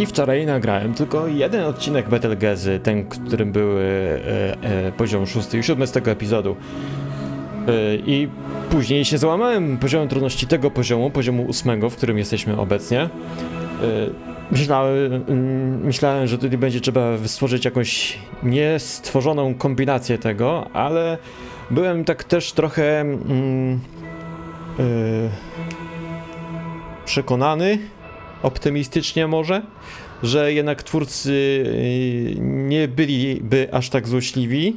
I wczoraj nagrałem tylko jeden odcinek Betelgezy, ten, którym były e, e, poziom 6 i 7 z tego epizodu. E, I później się załamałem poziomem trudności tego poziomu, poziomu 8, w którym jesteśmy obecnie. E, myślałem, mm, myślałem, że tutaj będzie trzeba stworzyć jakąś niestworzoną kombinację tego, ale byłem tak też trochę mm, e, przekonany, optymistycznie może, że jednak twórcy y, nie byliby aż tak złośliwi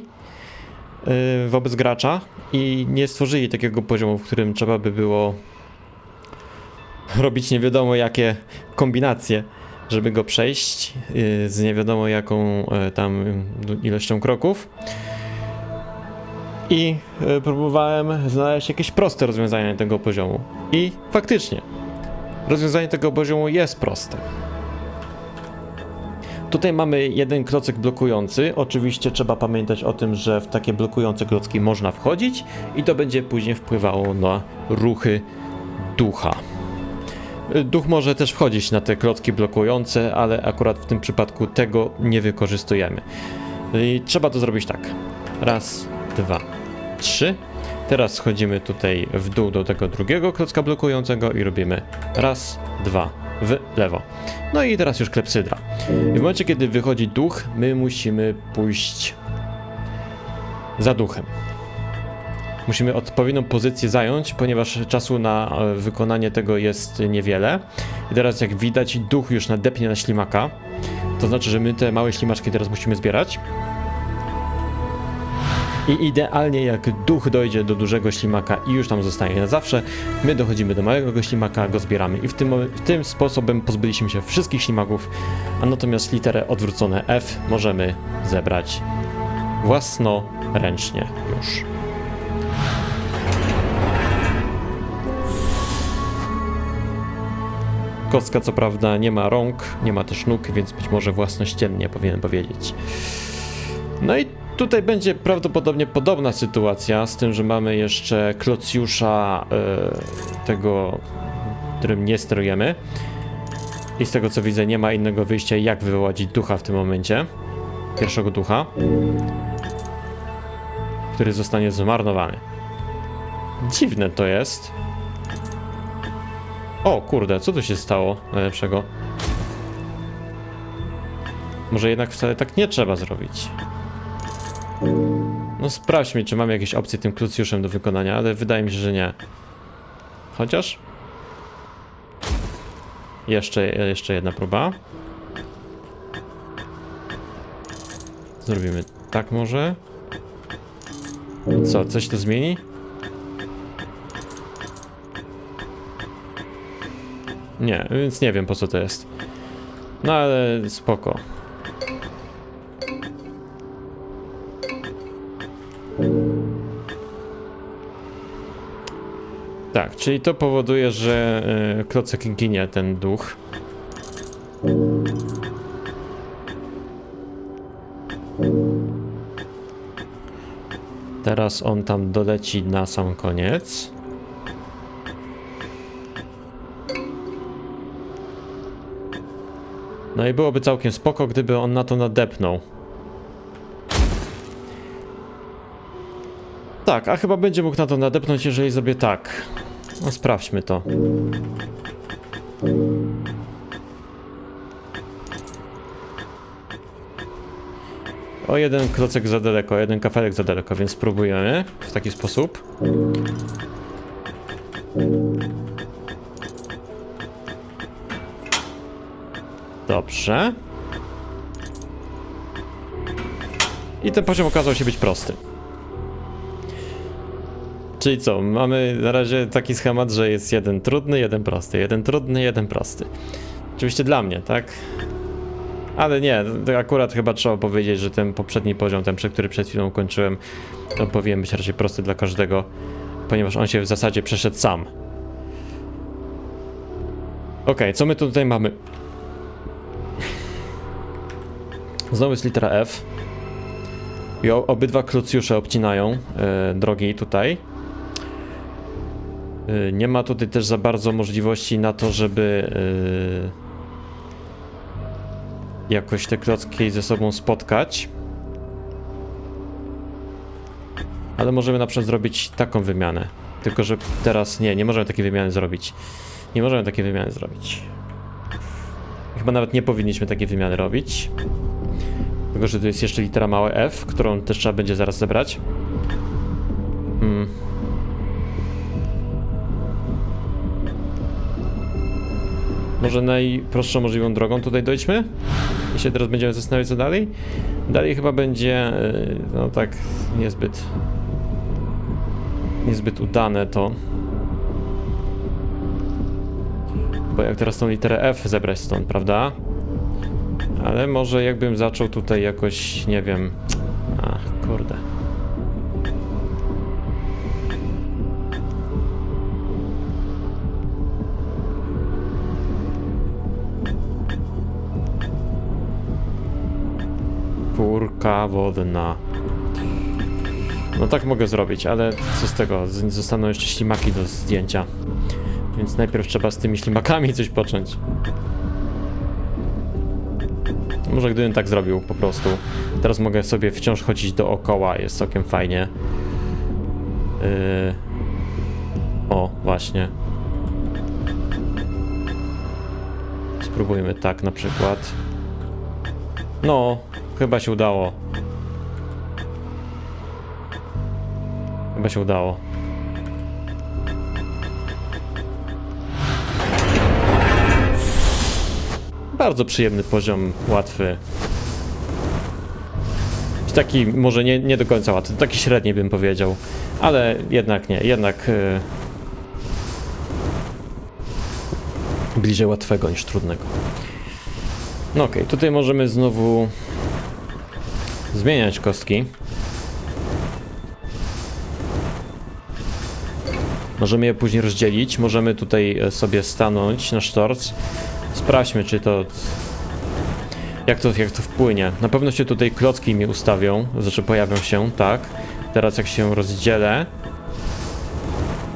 y, wobec gracza i nie stworzyli takiego poziomu, w którym trzeba by było robić nie wiadomo jakie kombinacje, żeby go przejść y, z nie wiadomo jaką tam ilością kroków. I próbowałem znaleźć jakieś proste rozwiązanie tego poziomu. I faktycznie, rozwiązanie tego poziomu jest proste. Tutaj mamy jeden klocek blokujący. Oczywiście trzeba pamiętać o tym, że w takie blokujące klocki można wchodzić i to będzie później wpływało na ruchy ducha. Duch może też wchodzić na te klocki blokujące, ale akurat w tym przypadku tego nie wykorzystujemy. I trzeba to zrobić tak. Raz, dwa, trzy. Teraz schodzimy tutaj w dół do tego drugiego klocka blokującego i robimy raz, dwa, w lewo. No i teraz już klepsydra. I w momencie, kiedy wychodzi duch, my musimy pójść za duchem. Musimy odpowiednią pozycję zająć, ponieważ czasu na e, wykonanie tego jest niewiele. I teraz jak widać, duch już nadepnie na ślimaka. To znaczy, że my te małe ślimaczki teraz musimy zbierać. I idealnie jak duch dojdzie do dużego ślimaka i już tam zostanie na zawsze, my dochodzimy do małego ślimaka, go zbieramy i w tym, w tym sposobem pozbyliśmy się wszystkich ślimaków, a natomiast literę odwrócone F możemy zebrać własnoręcznie już. Kostka co prawda nie ma rąk, nie ma też nóg, więc być może własnościennie powinien powiedzieć. No i tutaj będzie prawdopodobnie podobna sytuacja, z tym, że mamy jeszcze klocjusza e, tego, którym nie sterujemy. I z tego co widzę, nie ma innego wyjścia, jak wywołać ducha w tym momencie. Pierwszego ducha, który zostanie zmarnowany. Dziwne to jest. O kurde, co tu się stało najlepszego? Może jednak wcale tak nie trzeba zrobić. No sprawdźmy, czy mamy jakieś opcje tym klucjuszem do wykonania, ale wydaje mi się, że nie. Chociaż... Jeszcze, jeszcze jedna próba. Zrobimy tak może. Co, coś to zmieni? Nie, więc nie wiem po co to jest. No ale spoko. Tak, czyli to powoduje, że y, klocek ginie ten duch. Teraz on tam doleci na sam koniec. No i byłoby całkiem spoko, gdyby on na to nadepnął. Tak, a chyba będzie mógł na to nadepnąć, jeżeli zrobię tak. No sprawdźmy to. O jeden klocek za daleko, jeden kafelek za daleko, więc spróbujemy w taki sposób. Dobrze. I ten poziom okazał się być prosty. Czyli co, mamy na razie taki schemat, że jest jeden trudny, jeden prosty, jeden trudny, jeden prosty. Oczywiście dla mnie, tak? Ale nie, akurat chyba trzeba powiedzieć, że ten poprzedni poziom, ten, który przed chwilą kończyłem, to powinien być raczej prosty dla każdego, ponieważ on się w zasadzie przeszedł sam. Okej, co my tu tutaj mamy? Znowu jest litera F. I obydwa krucjusze obcinają e, drogi tutaj. E, nie ma tutaj też za bardzo możliwości na to, żeby jakoś te klocki ze sobą spotkać. Ale możemy na przykład zrobić taką wymianę. Tylko, że teraz nie, nie możemy takiej wymiany zrobić. Nie możemy takiej wymiany zrobić. Chyba nawet nie powinniśmy takiej wymiany robić. Tylko, że tu jest jeszcze litera małe f, którą też trzeba będzie zaraz zebrać. Hmm. Może najprostszą możliwą drogą tutaj dojdźmy? I się teraz będziemy zastanawiać co dalej? Dalej chyba będzie, yy, no tak, niezbyt, niezbyt udane to. Bo jak teraz tą literę F zebrać stąd, prawda? Ale może jakbym zaczął tutaj jakoś, nie wiem. Ach, kurde. Kurka wodna. No tak mogę zrobić, ale co z tego? Zostaną jeszcze ślimaki do zdjęcia. Więc najpierw trzeba z tymi ślimakami coś począć. Może gdybym tak zrobił po prostu. Teraz mogę sobie wciąż chodzić dookoła, jest całkiem fajnie. Yy... O, właśnie. Spróbujmy tak na przykład. No, chyba się udało. Chyba się udało. Bardzo przyjemny poziom, łatwy. Taki może nie, nie do końca łatwy, taki średni bym powiedział, ale jednak nie, jednak e, bliżej łatwego niż trudnego. No okej, tutaj możemy znowu zmieniać kostki. Możemy je później rozdzielić, możemy tutaj e, sobie stanąć na sztorc. Sprawdźmy, czy to. Jak to, jak to wpłynie. Na pewno się tutaj klocki mi ustawią, znaczy pojawią się, tak. Teraz jak się rozdzielę.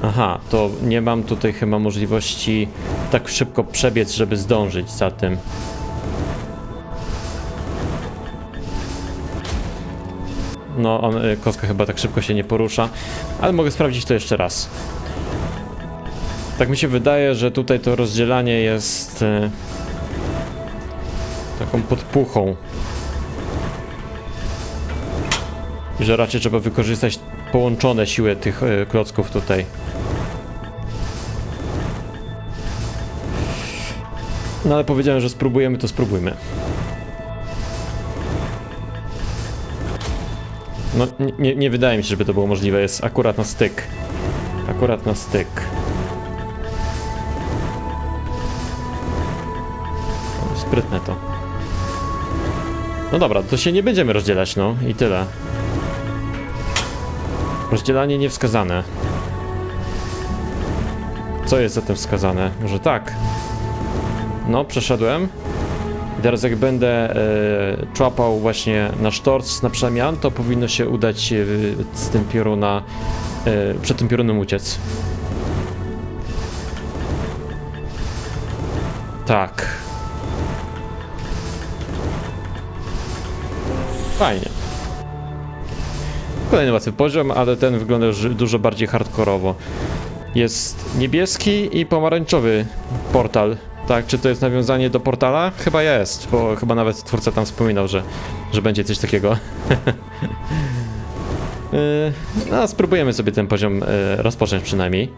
Aha, to nie mam tutaj chyba możliwości tak szybko przebiec, żeby zdążyć za tym. No, on, y, kostka chyba tak szybko się nie porusza, ale mogę sprawdzić to jeszcze raz. Tak mi się wydaje, że tutaj to rozdzielanie jest e, taką podpuchą. I że raczej trzeba wykorzystać połączone siły tych e, klocków tutaj. No ale powiedziałem, że spróbujemy, to spróbujmy. No, nie- nie, wydaje mi się, żeby to było możliwe. Jest akurat na styk. Akurat na styk. Sprytne to. No dobra, to się nie będziemy rozdzielać, no i tyle. Rozdzielanie niewskazane. Co jest zatem wskazane? Może tak? No, przeszedłem. I teraz jak będę e, człapał właśnie na sztorc na przemian, to powinno się udać e, z tym pioruna, e, przed tym piorunem uciec. Tak. Fajnie. Kolejny łatwy poziom, ale ten wygląda już dużo bardziej hardkorowo. Jest niebieski i pomarańczowy portal. Tak, czy to jest nawiązanie do portala? Chyba jest, bo chyba nawet twórca tam wspominał, że, że będzie coś takiego. Yy, no, spróbujemy sobie ten poziom yy, rozpocząć przynajmniej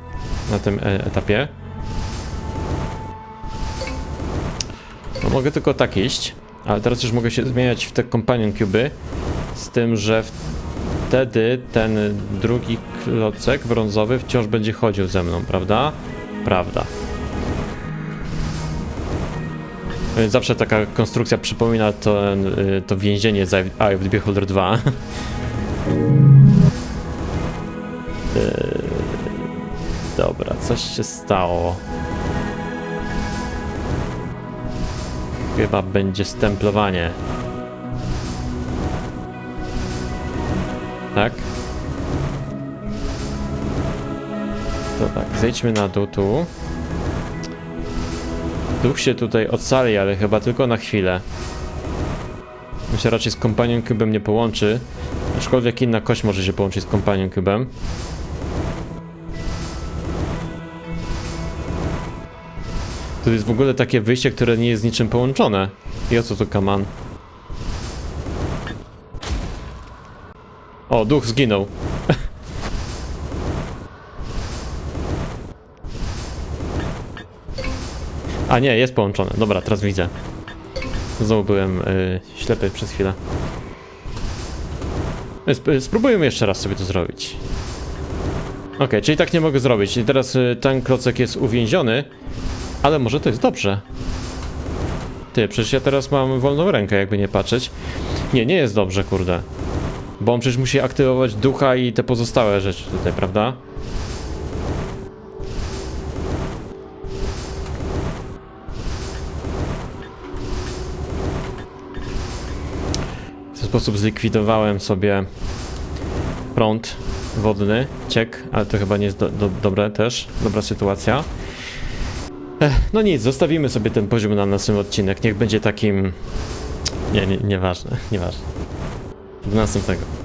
na tym e, etapie. No, mogę tylko tak iść, ale teraz już mogę się zmieniać w te companion cuby, z tym, że wtedy ten drugi klocek brązowy wciąż będzie chodził ze mną, prawda? Prawda. Zawsze taka konstrukcja przypomina to, y, to więzienie z Eye of the Beholder 2. Yy, Dobra, coś się stało. Chyba będzie stemplowanie. Tak? To tak, zejdźmy na dół tu. Duch się tutaj ocali, ale chyba tylko na chwilę. Się raczej z Companion Cubem nie połączy. Aczkolwiek inna kość może się połączyć z Companion Cubem. To jest w ogóle takie wyjście, które nie jest z niczym połączone. I o co tu kaman? O, duch zginął. A nie, jest połączone. Dobra, teraz widzę. Znowu byłem y, ślepy przez chwilę. Sp spróbujmy jeszcze raz sobie to zrobić. Okej, czyli tak nie mogę zrobić. I teraz y, ten klocek jest uwięziony, ale może to jest dobrze. Ty, przecież ja teraz mam wolną rękę, jakby nie patrzeć. Nie, nie jest dobrze, kurde. Bo on przecież musi aktywować ducha i te pozostałe rzeczy tutaj, prawda? Sposób zlikwidowałem sobie prąd wodny, ciek, ale to chyba nie jest do, do, dobre też, dobra sytuacja. Ech, no nic, zostawimy sobie ten poziom na następny odcinek, niech będzie takim... Nie, nie, nieważne, nieważne. Do następnego.